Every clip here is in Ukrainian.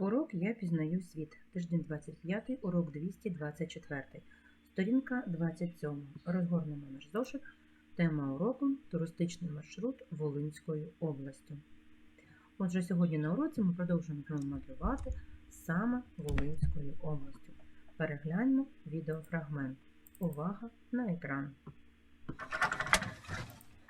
Урок Я пізнаю світ. Тиждень 25, урок 224. Сторінка 27. Розгорнемо наш зошит. Тема уроку туристичний маршрут Волинською областю. Отже, сьогодні на уроці ми продовжуємо малювати саме Волинською областю. Перегляньмо відеофрагмент. Увага на екран.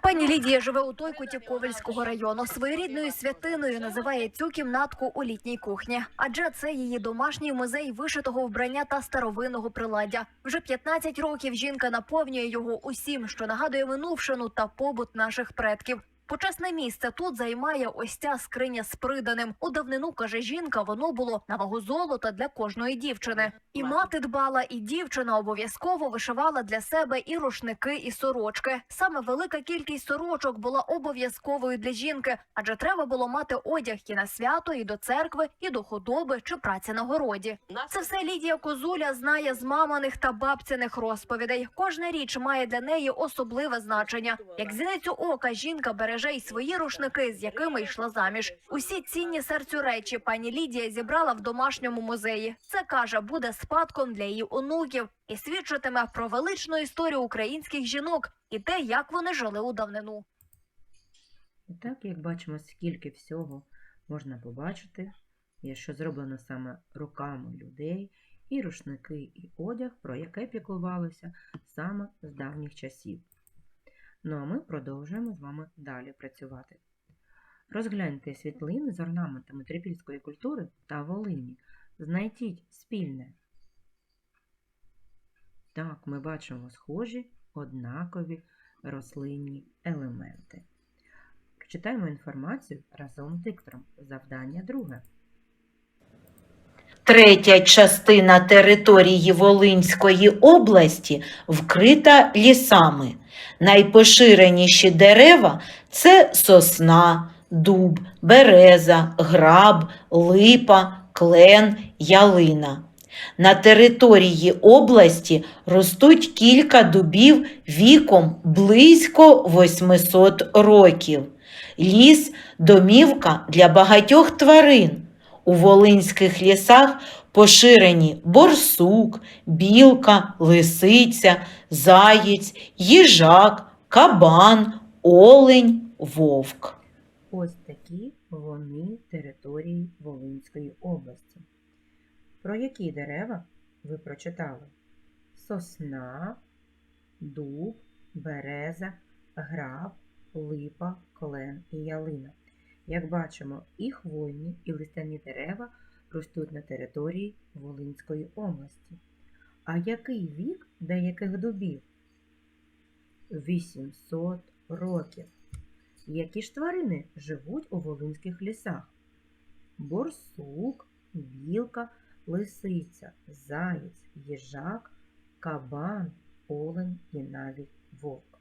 Пані Лідія живе у Тойкуті Ковельського району. Своєрідною святиною називає цю кімнатку у літній кухні, адже це її домашній музей вишитого вбрання та старовинного приладдя. Вже 15 років жінка наповнює його усім, що нагадує минувшину та побут наших предків. Почесне місце тут займає ось ця скриня з приданим. У давнину каже жінка, воно було на вагу золота для кожної дівчини. І мати дбала, і дівчина обов'язково вишивала для себе і рушники, і сорочки. Саме велика кількість сорочок була обов'язковою для жінки, адже треба було мати одяг і на свято, і до церкви, і до худоби чи праці на городі. Це все Лідія Козуля знає з маминих та бабцяних розповідей. Кожна річ має для неї особливе значення. Як зіницю ока жінка береже й свої рушники, з якими йшла заміж. Усі цінні серцю речі пані Лідія зібрала в домашньому музеї. Це каже, буде спадком для її онуків і свідчитиме про величну історію українських жінок і те, як вони жили у давнину. І так, як бачимо, скільки всього можна побачити, що зроблено саме руками людей, і рушники, і одяг, про яке піклувалося саме з давніх часів. Ну а ми продовжуємо з вами далі працювати. Розгляньте світлини з орнаментами трипільської культури та Волині. Знайдіть спільне. Так, ми бачимо схожі однакові рослинні елементи. Прочитаємо інформацію разом з диктором. Завдання друге. Третя частина території Волинської області вкрита лісами. Найпоширеніші дерева це сосна, дуб, береза, граб, липа, клен, ялина. На території області ростуть кілька дубів віком близько 800 років. Ліс домівка для багатьох тварин. У волинських лісах поширені борсук, білка, лисиця, заєць, їжак, кабан, олень, вовк. Ось такі вони території Волинської області. Про які дерева ви прочитали? Сосна, дуб, береза, граб, липа, клен і ялина. Як бачимо, і хвойні, і листяні дерева ростуть на території Волинської області. А який вік деяких дубів? 800 років. Які ж тварини живуть у волинських лісах? Борсук, білка, лисиця, заєць, їжак, кабан, олень і навіть вовк.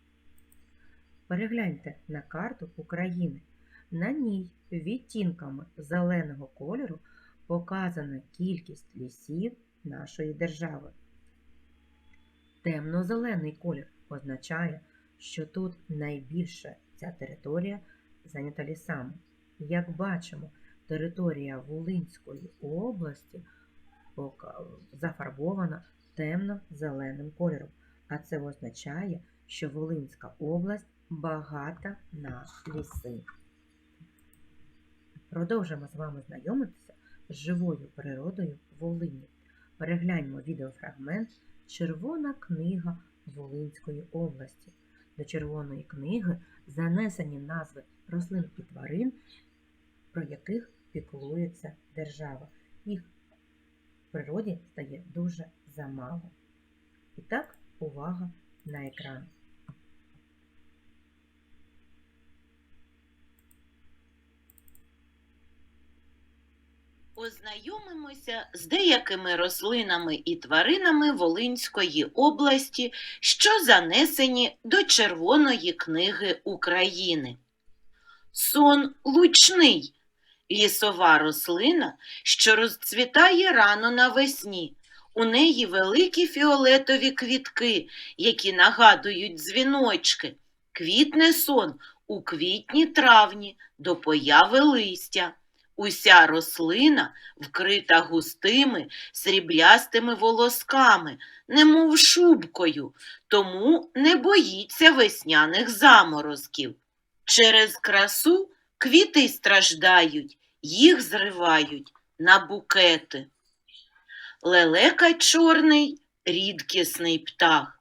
Перегляньте на карту України. На ній відтінками зеленого кольору показана кількість лісів нашої держави. Темно-зелений колір означає, що тут найбільше ця територія зайнята лісами. Як бачимо, територія Волинської області зафарбована темно-зеленим кольором, а це означає, що Волинська область багата на ліси. Продовжимо з вами знайомитися з живою природою Волині. Перегляньмо відеофрагмент Червона книга Волинської області. До червоної книги занесені назви рослин і тварин, про яких піклується держава. Їх в природі стає дуже замало. І так, увага на екран. Ознайомимося з деякими рослинами і тваринами Волинської області, що занесені до Червоної книги України. Сон лучний лісова рослина, що розцвітає рано навесні. У неї великі фіолетові квітки, які нагадують дзвіночки. Квітне сон у квітні-травні до появи листя. Уся рослина вкрита густими сріблястими волосками, немов шубкою, тому не боїться весняних заморозків. Через красу квіти страждають, їх зривають на букети. Лелека чорний рідкісний птах.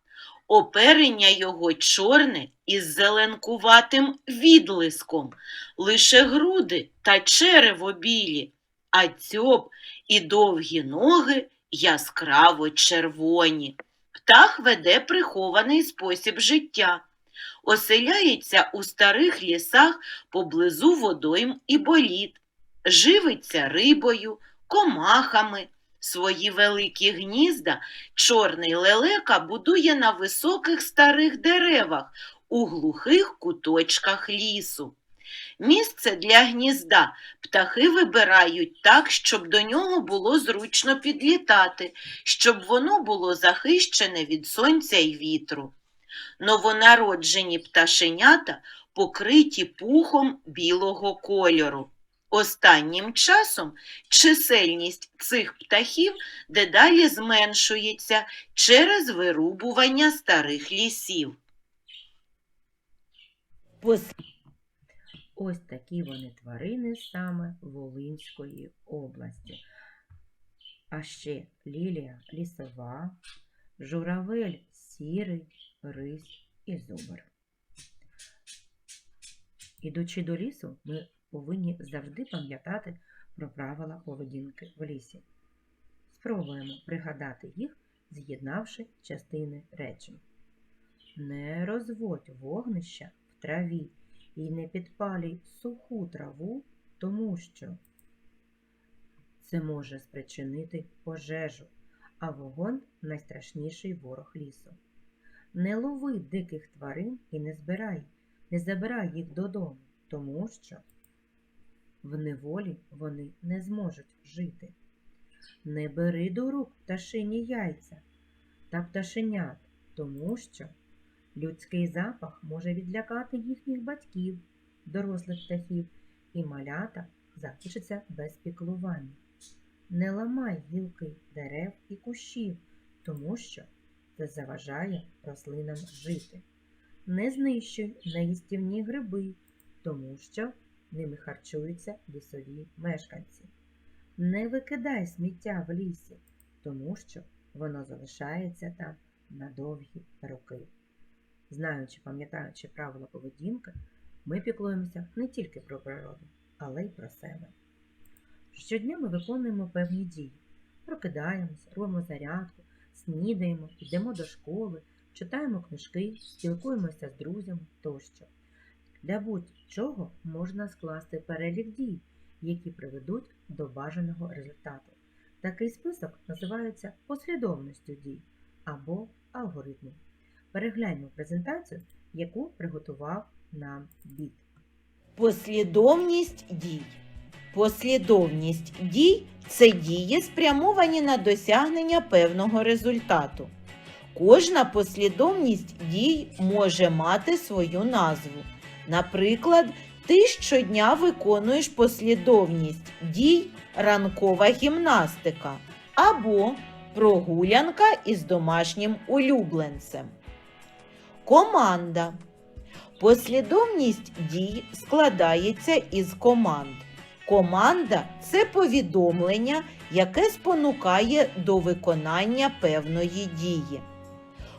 Оперення його чорне із зеленкуватим відлиском, лише груди та черево білі, а дзьоб і довгі ноги яскраво червоні. Птах веде прихований спосіб життя. Оселяється у старих лісах поблизу водойм і боліт, живиться рибою, комахами. Свої великі гнізда чорний лелека будує на високих старих деревах у глухих куточках лісу. Місце для гнізда птахи вибирають так, щоб до нього було зручно підлітати, щоб воно було захищене від сонця й вітру. Новонароджені пташенята покриті пухом білого кольору. Останнім часом чисельність цих птахів дедалі зменшується через вирубування старих лісів. Ось такі вони тварини саме Волинської області. А ще лілія лісова, журавель сірий, рись і зубр. Ідучи до лісу, ми повинні завжди пам'ятати про правила поведінки в лісі. Спробуємо пригадати їх, з'єднавши частини речень. Не розводь вогнища в траві і не підпалюй суху траву, тому що це може спричинити пожежу, а вогонь найстрашніший ворог лісу. Не лови диких тварин і не збирай, не забирай їх додому, тому що в неволі вони не зможуть жити. Не бери до рук пташині яйця та пташенят, тому що людський запах може відлякати їхніх батьків, дорослих птахів, і малята залишаться без піклування. Не ламай гілки дерев і кущів, тому що це заважає рослинам жити. Не знищуй неїстівні гриби, тому що ними харчуються лісові мешканці. Не викидай сміття в лісі, тому що воно залишається там на довгі роки. Знаючи, пам'ятаючи правила поведінки, ми піклуємося не тільки про природу, але й про себе. Щодня ми виконуємо певні дії. Прокидаємось, робимо зарядку, снідаємо, йдемо до школи, читаємо книжки, спілкуємося з друзями тощо. Для будь-чого можна скласти перелік дій, які приведуть до бажаного результату. Такий список називається послідовністю дій або алгоритмом. Перегляньмо презентацію, яку приготував нам біт. Послідовність дій. Послідовність дій це дії, спрямовані на досягнення певного результату. Кожна послідовність дій може мати свою назву. Наприклад, ти щодня виконуєш послідовність дій ранкова гімнастика або прогулянка із домашнім улюбленцем. Команда. Послідовність дій складається із команд. Команда це повідомлення, яке спонукає до виконання певної дії.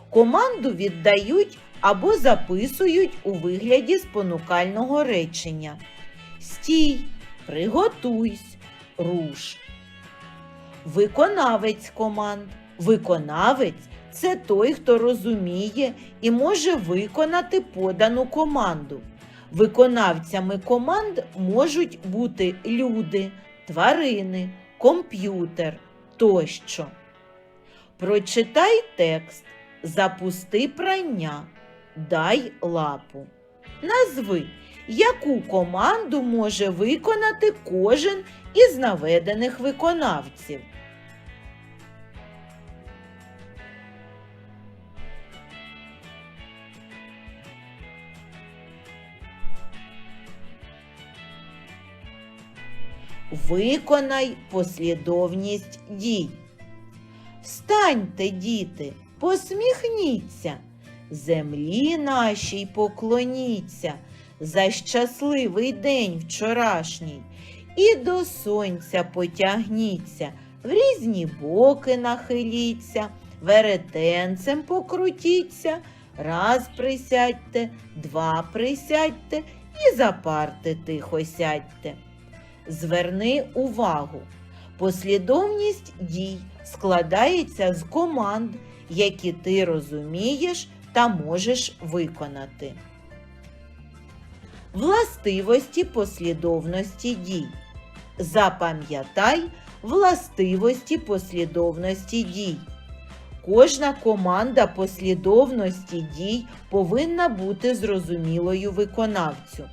Команду віддають або записують у вигляді спонукального речення. Стій, приготуйсь, руш. Виконавець команд. Виконавець це той, хто розуміє і може виконати подану команду. Виконавцями команд можуть бути люди, тварини, комп'ютер тощо. Прочитай текст, запусти прання, дай лапу. Назви, яку команду може виконати кожен із наведених виконавців. Виконай послідовність дій. Встаньте, діти, посміхніться, землі нашій поклоніться за щасливий день вчорашній, і до сонця потягніться, в різні боки нахиліться, веретенцем покрутіться, раз присядьте, два присядьте і за парти тихо сядьте. Зверни увагу. Послідовність дій складається з команд, які ти розумієш та можеш виконати. Властивості послідовності дій. Запам'ятай властивості послідовності дій. Кожна команда послідовності дій повинна бути зрозумілою виконавцю.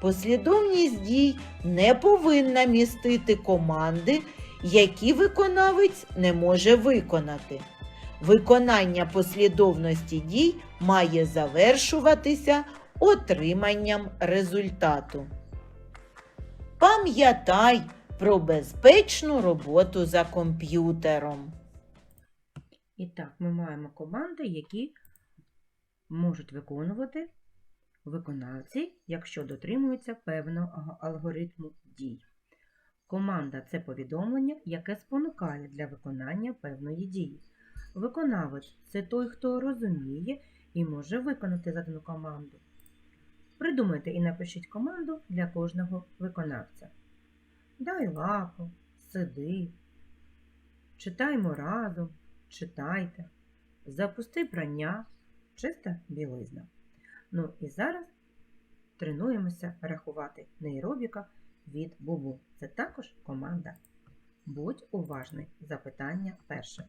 Послідовність дій не повинна містити команди, які виконавець не може виконати. Виконання послідовності дій має завершуватися отриманням результату. Пам'ятай про безпечну роботу за комп'ютером. І так, ми маємо команди, які можуть виконувати виконавці, якщо дотримуються певного алгоритму дій. Команда це повідомлення, яке спонукає для виконання певної дії. Виконавець це той, хто розуміє і може виконати задану команду. Придумайте і напишіть команду для кожного виконавця. Дай лапу, сиди, читаймо разом, читайте, запусти прання, чиста білизна. Ну і зараз тренуємося рахувати нейробіка від Бубу. Це також команда. Будь уважний. Запитання перше.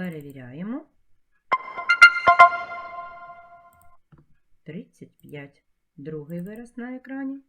Перевіряємо. 35. Другий вираз на екрані.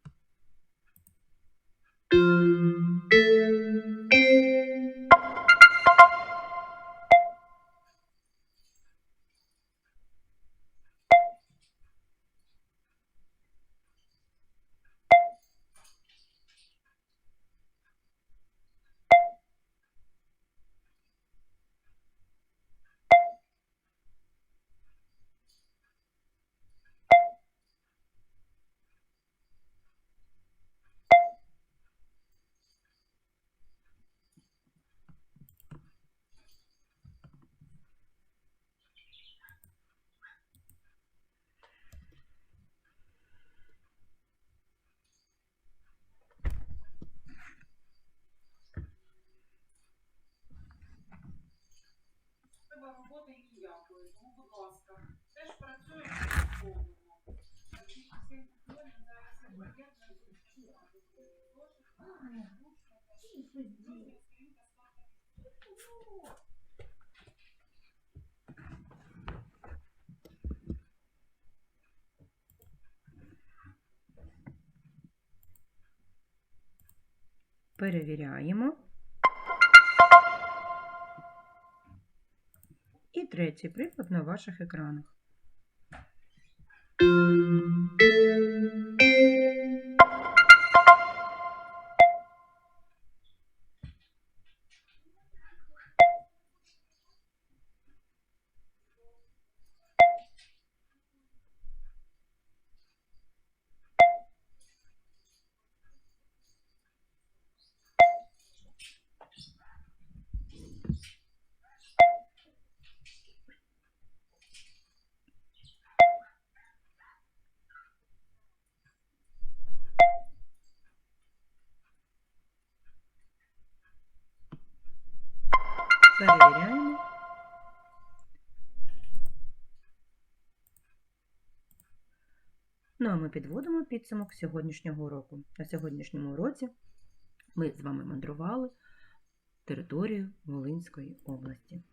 Перевіряємо. І третій приклад на ваших екранах. Перевіряємо. Ну а ми підводимо підсумок сьогоднішнього уроку. На сьогоднішньому уроці ми з вами мандрували територію Волинської області.